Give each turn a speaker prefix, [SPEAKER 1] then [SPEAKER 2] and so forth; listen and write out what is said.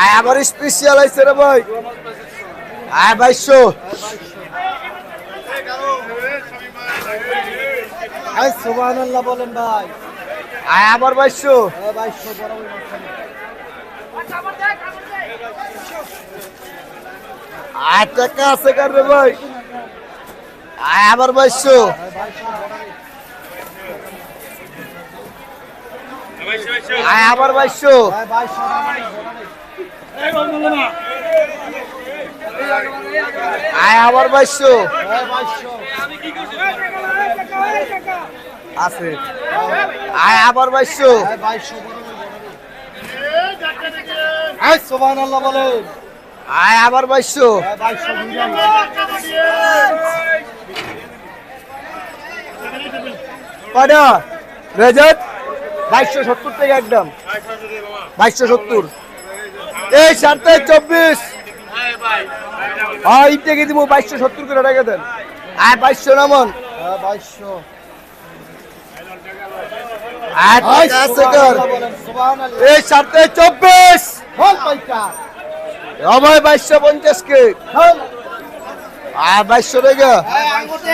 [SPEAKER 1] আয় আবার স্পেশাল আইছে রে ভাই। আয় বাইশো
[SPEAKER 2] সুবহানাল্লাহ বলেন ভাই।
[SPEAKER 1] আয় আবার বাইশো
[SPEAKER 2] বরাবর।
[SPEAKER 1] আয় টাকা আছে কার রে ভাই? আয় আবার বাইশো
[SPEAKER 2] এ বাইশশো বরাবর।
[SPEAKER 1] আয় আবার
[SPEAKER 2] বাইশশো।
[SPEAKER 1] আয় আবার বাইশো
[SPEAKER 2] বাইশশো।
[SPEAKER 1] আছে। আয় আবার
[SPEAKER 2] বাইশশো। বলেন।
[SPEAKER 1] আয় আবার
[SPEAKER 2] বাইশশো।
[SPEAKER 1] রেজাল্ট বাইশশো সত্তর থেকে একদম। বাইশশো সত্তর। এই সাড়ে চব্বিশ। হ্যাঁ ইট থেকে দিব? বাইশশো সত্তর করে টাকা দেন। আয় বাইশশো নামন।
[SPEAKER 2] এ বাইশশো। সুবহানাল্লাহ বলেন সুবহানাল্লাহ।
[SPEAKER 1] এই সাড়ে চব্বিশ। অভয় বাইশশো পঞ্চাশ কে। আয় বাইশশো
[SPEAKER 2] আঙ্গুর দে